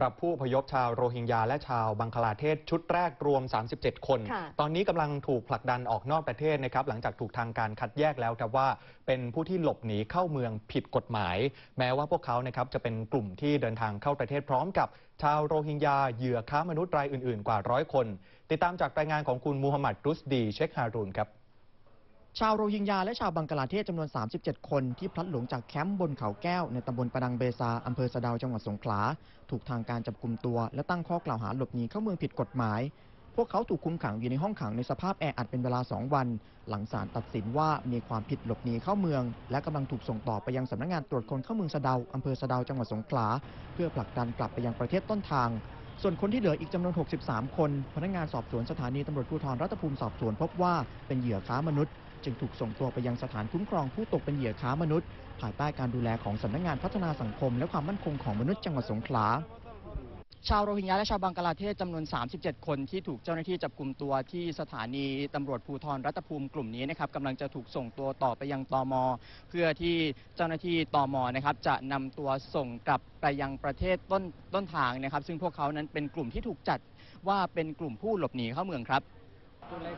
ำหรับผู้อพยพชาวโรฮิงญาและชาวบังคลาเทศชุดแรกรวม 37 คนค่ะตอนนี้กำลังถูกผลักดันออกนอกประเทศนะครับหลังจากถูกทางการคัดแยกแล้วครับว่า เป็นผู้ที่หลบหนีเข้าเมืองผิดกฎหมาย แม้ว่าพวกเขานะครับจะเป็นกลุ่มที่เดินทางเข้าประเทศพร้อมกับชาวโรฮิงญาเหยื่อค้ามนุษย์รายอื่นๆ กว่าร้อยคน ติดตามจากรายงานของคุณมูฮัมหมัดรุสดี เชคฮารุนครับ ชาวโรฮิงญาและชาวบังกลาเทศจำนวน 37 คนที่พลัดหลงจากแคมป์บนเขาแก้วในตำบลปะดังเบซาอำเภอสะดาวจังหวัดสงขลา ถูกทางการจับกลุ่มตัว และตั้งข้อกล่าวหาหลบหนีเข้าเมืองผิดกฎหมาย พวกเขาถูกคุมขังอยู่ในห้องขังในสภาพแออัดเป็นเวลา 2 วัน หลังศาลตัดสินว่ามีความผิดหลบหนีเข้าเมือง และกำลังถูกส่งต่อไปยังสำนักงานตรวจคนเข้าเมืองสะดาวอำเภอสะดาวจังหวัดสงขลา เพื่อผลักดันกลับไปยังประเทศต้นทาง ส่วนคนที่เหลืออีกจำนวน 63 คน พนักงานสอบสวนสถานีตำรวจภูธรรัตภูมิสอบสวนพบว่าเป็นเหยื่อค้ามนุษย์ จึงถูกส่งตัวไปยังสถานคุ้มครองผู้ตกเป็นเหยื่อค้ามนุษย์ ภายใต้การดูแลของสำนักงานพัฒนาสังคม และความมั่นคงของมนุษย์จังหวัดสงขลา ชาวโรฮิงญาและชาวบังกลาเทศจำนวน 37 คนที่ถูกเจ้าหน้าที่จับกลุ่มตัวที่สถานีตำรวจภูธรรัตภูมิกลุ่มนี้นะครับกำลังจะถูกส่งตัวต่อไปยังตอมเพื่อที่เจ้าหน้าที่ตอมนะครับจะนำตัวส่งกลับไปยังประเทศต้นต้นทางนะครับ ซึ่งพวกเขานั้นเป็นกลุ่มที่ถูกจัดว่าเป็นกลุ่มผู้หลบหนีเข้าเมืองครับ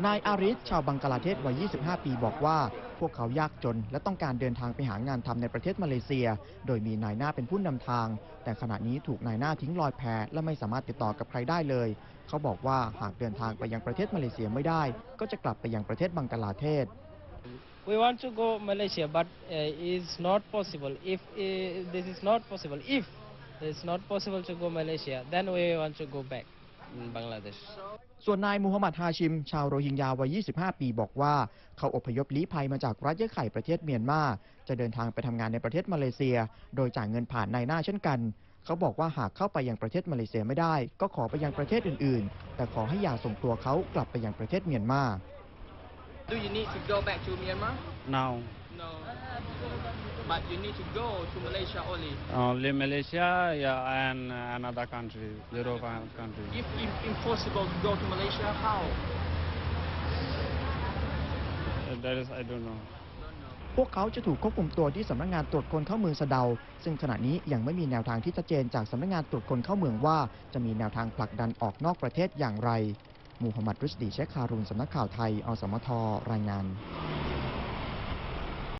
นายอาริสชาวบังกลาเทศวัย 25 ปีบอกว่า พวกเขายากจน และต้องการเดินทางไปหางานทำในประเทศมาเลเซีย โดยมีนายหน้าเป็นผู้นำทาง แต่ขณะนี้ถูกนายหน้าทิ้งลอยแพและไม่สามารถติดต่อกับใครได้เลย เขาบอกว่าหากเดินทางไปยังประเทศมาเลเซียไม่ได้ ก็จะกลับไปยังประเทศบังกลาเทศ We want to go Malaysia, but uh, it's not possible. If uh, this is not possible, if it's not possible to go Malaysia, then we want to go back Bangladesh. ส่วนนายมูฮัมหมัดฮาชิม ชาวโรฮิงญาวัย 25 ปีบอกว่า เขาอพยพลี้ภัยมาจากรัฐยะไข่ประเทศเมียนมา จะเดินทางไปทำงานในประเทศมาเลเซีย โดยจ่ายเงินผ่านนายหน้าเช่นกัน เขาบอกว่าหากเข้าไปยังประเทศมาเลเซียไม่ได้ ก็ขอไปยังประเทศอื่น ๆ แต่ขอให้อย่าส่งตัวเขากลับไปยังประเทศเมียนมา Do you need to go back to Myanmar? Now, No. But you need to go to Malaysia only. only Malaysia yeah, and another country, European country. If, if impossible to go to Malaysia, how? Uh, That is, I don't know. พวกเขาจะถูกควบคุมตัวที่สำนักงานตรวจคนเข้าเมืองสะเดา ซึ่งขณะนี้ยังไม่มีแนวทางที่ชัดเจนจากสำนักงานตรวจคนเข้าเมืองว่า จะมีแนวทางผลักดันออกนอกประเทศอย่างไร มูฮัมหมัดรุสดีเชคคารุนสำนักข่าวไทย อสมท รายงาน